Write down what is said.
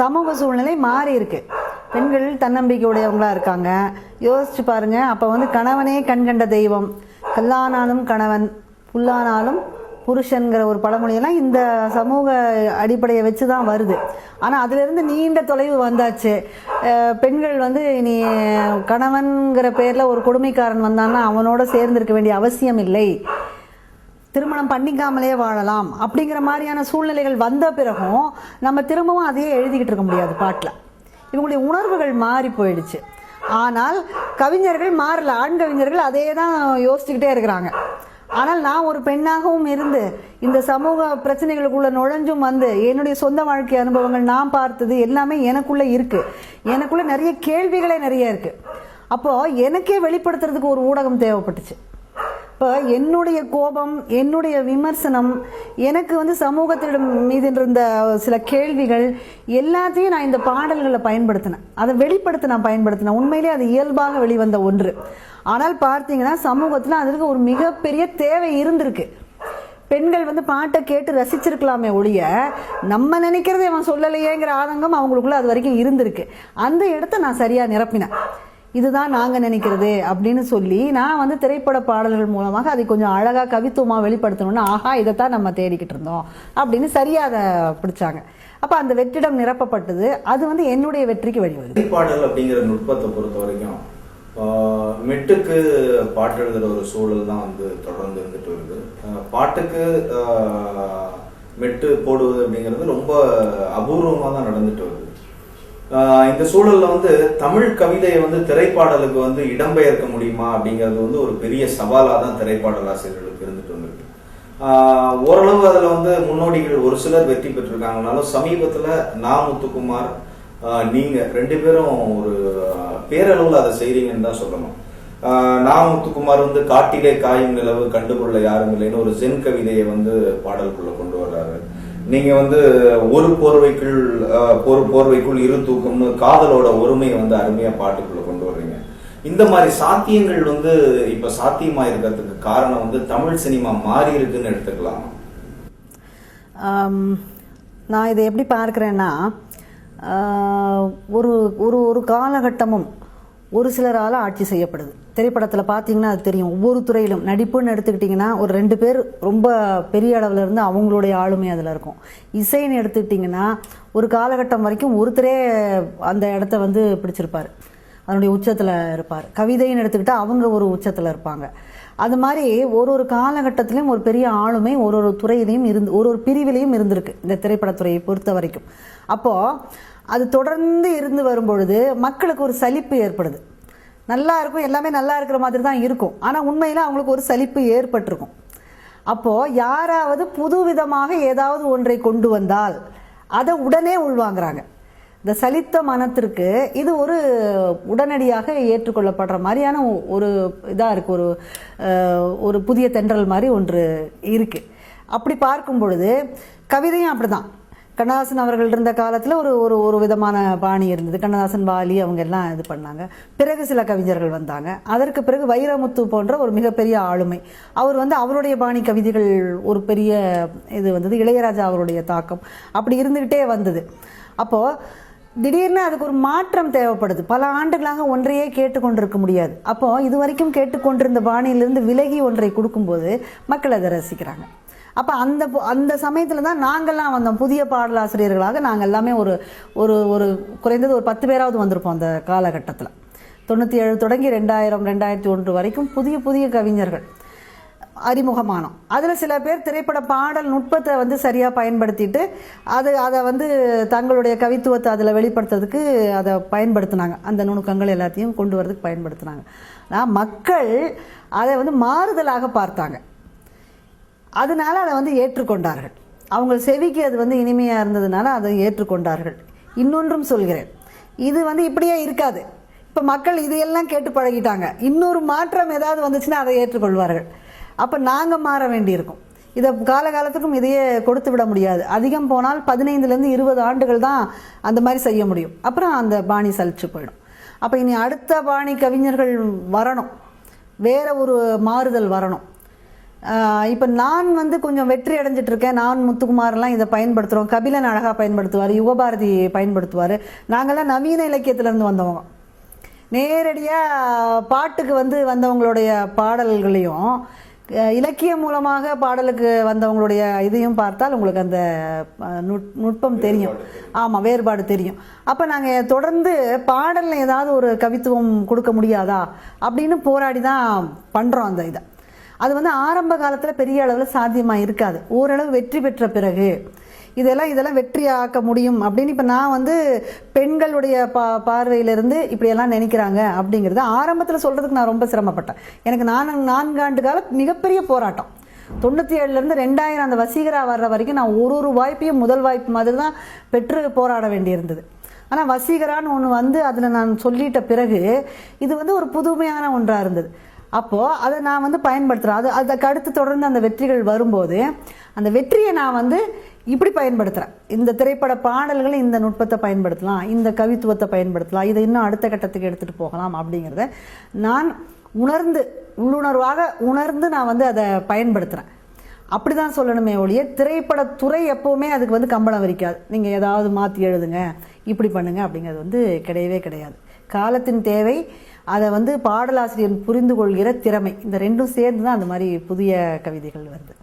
சமூக சூழ்நிலை மாறி இருக்கு. பெண்கள் தன்னம்பிக்கையுடையவங்களா இருக்காங்க. யோசிச்சு பாருங்க அப்போ வந்து கணவனே கண்கண்ட தெய்வம். கல்லானாலும் கணவன் புல்லானாலும் புருஷன்கிற ஒரு பழமொழியெல்லாம் இந்த சமூக அடிப்படையை வச்சு தான் வருது. ஆனால் அதுலேருந்து நீண்ட தொலைவு வந்தாச்சு. பெண்கள் வந்து இனி கணவன்கிற பேரில் ஒரு கொடுமைக்காரன் வந்தான்னா அவனோட சேர்ந்திருக்க வேண்டிய அவசியம் இல்லை. திருமணம் பண்ணிக்காமலே வாழலாம் அப்படிங்கிற மாதிரியான சூழ்நிலைகள் வந்த பிறகும் நம்ம திரும்பவும் அதையே எழுதிக்கிட்டு இருக்க முடியாது பாட்டில். இவங்களுடைய உணர்வுகள் மாறி போயிடுச்சு. ஆனால் கவிஞர்கள் மாறல ஆண் கவிஞர்கள் அதே தான் யோசிச்சுக்கிட்டே இருக்கிறாங்க. ஆனால் நான் ஒரு பெண்ணாகவும் இருந்து இந்த சமூக பிரச்சனைகளுக்குள்ள நுழைஞ்சும் வந்து என்னுடைய சொந்த வாழ்க்கை அனுபவங்கள் நான் பார்த்தது எல்லாமே எனக்குள்ளே இருக்குது எனக்குள்ளே நிறைய கேள்விகளே நிறைய இருக்குது அப்போது எனக்கே வெளிப்படுத்துறதுக்கு ஒரு ஊடகம் தேவைப்பட்டுச்சு. இப்போ என்னுடைய கோபம் என்னுடைய விமர்சனம் எனக்கு வந்து சமூகத்திடம் மீது இருந்த சில கேள்விகள் எல்லாத்தையும் நான் இந்த பாடல்களை பயன்படுத்தினேன். அதை வெளிப்படுத்த நான் பயன்படுத்தினேன். உண்மையிலே அது இயல்பாக வெளிவந்த ஒன்று. ஆனால் பார்த்தீங்கன்னா சமூகத்தில் அதற்கு ஒரு மிகப்பெரிய தேவை இருந்திருக்கு. பெண்கள் வந்து பாட்டை கேட்டு ரசிச்சிருக்கலாமே ஒழிய நம்ம நினைக்கிறதை அவன் சொல்லலையேங்கிற ஆதங்கம் அவங்களுக்குள்ள அது வரைக்கும் இருந்திருக்கு. அந்த இடத்த நான் சரியாக நிரப்பினேன். இதுதான் நாங்கள் நினைக்கிறது அப்படின்னு சொல்லி நான் வந்து திரைப்பட பாடல்கள் மூலமாக அதை கொஞ்சம் அழகாக கவித்துவமாக வெளிப்படுத்தணும்னு ஆஹா இதைத்தான் நம்ம தேடிக்கிட்டு இருந்தோம் அப்படின்னு சரியாக அதை பிடிச்சாங்க. அப்போ அந்த வெற்றிடம் நிரப்பப்பட்டது. அது வந்து என்னுடைய வெற்றிக்கு வழிவகுது பாடல் அப்படிங்கிற நுட்பத்தை பொறுத்த வரைக்கும் மெட்டுக்கு பாட்டு எழுதுகிற ஒரு சூழல் தான் வந்து தொடர்ந்து இருந்துட்டு வருது. பாட்டுக்கு மெட்டு போடுவது அப்படிங்கிறது ரொம்ப அபூர்வமாக தான் நடந்துட்டு வருது. இந்த சூழல்ல வந்து தமிழ் கவிதையை வந்து திரைப்பாடலுக்கு வந்து இடம்பெயர்க்க முடியுமா அப்படிங்கிறது வந்து ஒரு பெரிய சவாலாக தான் திரைப்பாடல் ஆசிரியர்களுக்கு இருந்துட்டு வந்திருக்கு. ஓரளவு அதில் வந்து முன்னோடிகள் ஒரு சிலர் வெற்றி பெற்றிருக்காங்கனாலும் சமீபத்தில் நா முத்துக்குமார் நீங்க ரெண்டு பேரும் ஒரு பேரளவில் அதை செய்றீங்கன்னு தான் சொல்லணும். நா முத்துக்குமார் வந்து காட்டிலே காயும் நிலவு கண்டுகொள்ள யாரும் இல்லைன்னு ஒரு ஜென் கவிதையை வந்து பாடலுக்குள்ள கொண்டு நீங்கள் வந்து ஒரு போர்வைக்குள் ஒரு போர்வைக்குள் இரு தூக்கம்னு காதலோட ஒருமையை வந்து அருமையாக பாட்டுக்குள்ள கொண்டு வர்றீங்க. இந்த மாதிரி சாத்தியங்கள் வந்து இப்போ சாத்தியமாக இருக்கிறதுக்கு காரணம் வந்து தமிழ் சினிமா மாறி இருக்குன்னு எடுத்துக்கலாம்? நான் இதை எப்படி பார்க்குறேன்னா ஒரு ஒரு ஒரு காலகட்டமும் ஒரு சிலரால் ஆட்சி செய்யப்படுது. திரைப்படத்தில் பார்த்தீங்கன்னா அது தெரியும். ஒவ்வொரு துறையிலும் நடிப்புன்னு எடுத்துக்கிட்டிங்கன்னா ஒரு ரெண்டு பேர் ரொம்ப பெரிய அளவில் இருந்து அவங்களுடைய ஆளுமை அதில் இருக்கும். இசைன்னு எடுத்துக்கிட்டிங்கன்னா ஒரு காலகட்டம் வரைக்கும் ஒருத்தரே அந்த இடத்த வந்து பிடிச்சிருப்பார். அதனுடைய உச்சத்தில் இருப்பார். கவிதைன்னு எடுத்துக்கிட்டால் அவங்க ஒரு உச்சத்தில் இருப்பாங்க. அது மாதிரி ஒரு ஒரு காலகட்டத்திலையும் ஒரு பெரிய ஆளுமை ஒரு ஒரு துறையிலையும் இருந்து ஒரு ஒரு பிரிவிலையும் இருந்திருக்கு இந்த திரைப்படத்துறையை பொறுத்த வரைக்கும். அப்போது அது தொடர்ந்து இருந்து வரும்பொழுது மக்களுக்கு ஒரு சலிப்பு ஏற்படுது. நல்லா இருக்கும் எல்லாமே நல்லா இருக்கிற மாதிரி தான் இருக்கும். ஆனால் உண்மையில் அவங்களுக்கு ஒரு சலிப்பு ஏற்பட்டிருக்கும். அப்போது யாராவது புதுவிதமாக ஏதாவது ஒன்றை கொண்டு வந்தால் அதை உடனே உள்வாங்குறாங்க. இந்த சலித்த மனத்திற்கு இது ஒரு உடனடியாக ஏற்றுக்கொள்ளப்படுற மாதிரியான ஒரு இதாக இருக்குது ஒரு ஒரு புதிய தென்றல் மாதிரி ஒன்று இருக்குது அப்படி பார்க்கும் பொழுது கவிதையும் அப்படிதான். கண்ணதாசன் அவர்கள் இருந்த காலத்தில் ஒரு ஒரு ஒரு விதமான பாணி இருந்தது. கண்ணதாசன் வாலி அவங்க எல்லாம் இது பண்ணாங்க. பிறகு சில கவிஞர்கள் வந்தாங்க. அதற்கு பிறகு வைரமுத்து போன்ற ஒரு மிகப்பெரிய ஆளுமை. அவர் வந்து அவருடைய பாணி கவிதைகள் ஒரு பெரிய இது வந்தது. இளையராஜா அவருடைய தாக்கம். அப்படி இருந்துக்கிட்டே வந்தது. அப்போது திடீர்னு அதுக்கு ஒரு மாற்றம் தேவைப்படுது. பல ஆண்டுகளாக ஒன்றையே கேட்டுக்கொண்டிருக்க முடியாது. அப்போது இது வரைக்கும் கேட்டுக்கொண்டிருந்த பாணியிலிருந்து விலகி ஒன்றை கொடுக்கும்போது மக்கள் அதை ரசிக்கிறாங்க. அப்போ அந்த பு- அந்த சமயத்தில் தான் நாங்கள்லாம் வந்தோம். புதிய பாடலாசிரியர்களாக நாங்கள் எல்லாமே ஒரு ஒரு ஒரு குறைந்தது ஒரு பத்து பேராவது வந்திருப்போம் அந்த காலகட்டத்தில். தொண்ணூற்றி ஏழு தொடங்கி ரெண்டாயிரம் ரெண்டாயிரத்தி ஒன்று வரைக்கும் புதிய புதிய கவிஞர்கள் அறிமுகமானோம். அதில் சில பேர் திரைப்பட பாடல் நுட்பத்தை வந்து சரியாக பயன்படுத்திட்டு அது அதை வந்து தங்களுடைய கவித்துவத்தை அதில் வெளிப்படுத்துறதுக்கு அதை பயன்படுத்தினாங்க. அந்த நுணுக்கங்கள் எல்லாத்தையும் கொண்டு வரதுக்கு பயன்படுத்தினாங்க. ஆனால் மக்கள் அதை வந்து மாறுதலாக பார்த்தாங்க. அதனால அதை வந்து ஏற்றுக்கொண்டார்கள். அவங்க செவிக்கு அது வந்து இனிமையாக இருந்ததுனால அதை ஏற்றுக்கொண்டார்கள். இன்னொன்றும் சொல்கிறேன். இது வந்து இப்படியே இருக்காது. இப்போ மக்கள் இதையெல்லாம் கேட்டு பழகிட்டாங்க. இன்னொரு மாற்றம் ஏதாவது வந்துச்சுன்னா அதை ஏற்றுக்கொள்வார்கள். அப்போ நாங்கள் மாற வேண்டியிருக்கும். இதை காலகாலத்துக்கும் இதையே கொடுத்து விட முடியாது. அதிகம் போனால் பதினைந்துலேருந்து இருபது ஆண்டுகள் தான் அந்த மாதிரி செய்ய முடியும். அப்புறம் அந்த பாணி சலிச்சு போயிடும். அப்போ இனி அடுத்த பாணி கவிஞர்கள் வரணும். வேற ஒரு மாறுதல் வரணும். இப்போ நான் வந்து கொஞ்சம் வெற்றி அடைஞ்சிட்டு இருக்கேன் நான் முத்துக்குமார்லாம் இதை பயன்படுத்துகிறோம் கபிலன் அழகாக பயன்படுத்துவார் யுகபாரதி பயன்படுத்துவார். நாங்கள்லாம் நவீன இலக்கியத்திலேருந்து வந்தவங்க. நேரடியாக பாட்டுக்கு வந்து வந்தவங்களுடைய பாடல்களையும் இலக்கியம் மூலமாக பாடலுக்கு வந்தவங்களுடைய இதையும் பார்த்தால் உங்களுக்கு அந்த நுட்பம் தெரியும். ஆமாம் வேறுபாடு தெரியும். அப்போ நாங்கள் தொடர்ந்து பாடலில் ஏதாவது ஒரு கவித்துவம் கொடுக்க முடியாதா? அப்படின்னு போராடி தான் பண்ணுறோம் அந்த இதை. அது வந்து ஆரம்ப காலத்தில் பெரிய அளவில் சாத்தியமாக இருக்காது. ஓரளவு வெற்றி பெற்ற பிறகு. இதெல்லாம் இதெல்லாம் வெற்றி ஆக்க முடியும் அப்படின்னு இப்போ நான் வந்து பெண்களுடைய பா பார்வையிலிருந்து இப்படியெல்லாம் நினைக்கிறாங்க அப்படிங்கிறது ஆரம்பத்தில் சொல்கிறதுக்கு நான் ரொம்ப சிரமப்பட்டேன். எனக்கு நான் நான்காண்டு கால மிகப்பெரிய போராட்டம். தொண்ணூற்றி ஏழுலேருந்து ரெண்டாயிரம் அந்த வசீகரா வர்ற வரைக்கும் நான் ஒரு ஒரு வாய்ப்பையும் முதல் வாய்ப்பு மாதிரி தான் பெற்று போராட வேண்டியிருந்தது. ஆனால் வசீகரான்னு ஒன்று வந்து அதில் நான் சொல்லிட்ட பிறகு இது வந்து ஒரு புதுமையான ஒன்றாக இருந்தது. அப்போது அதை நான் வந்து பயன்படுத்துகிறேன் அது அதுக்கு அடுத்து தொடர்ந்து அந்த வெற்றிகள் வரும்போது அந்த வெற்றியை நான் வந்து இப்படி பயன்படுத்துகிறேன் இந்த திரைப்பட பாடல்களை இந்த நுட்பத்தை பயன்படுத்தலாம் இந்த கவித்துவத்தை பயன்படுத்தலாம் இதை இன்னும் அடுத்த கட்டத்துக்கு எடுத்துகிட்டு போகலாம் அப்படிங்கிறத நான் உணர்ந்து உள்ளுணர்வாக உணர்ந்து நான் வந்து அதை பயன்படுத்துகிறேன் அப்படி தான் சொல்லணுமே ஒழிய திரைப்படத்துறை எப்போவுமே அதுக்கு வந்து கம்பளம் வரிக்காது. நீங்கள் ஏதாவது மாற்றி எழுதுங்க இப்படி பண்ணுங்க அப்படிங்கிறது வந்து கிடையவே கிடையாது. காலத்தின் தேவை அதை வந்து பாடலாசிரியர் புரிந்து கொள்கிற திறமை. இந்த ரெண்டும் சேர்ந்து தான் அந்த மாதிரி புதிய கவிதைகள் வருது.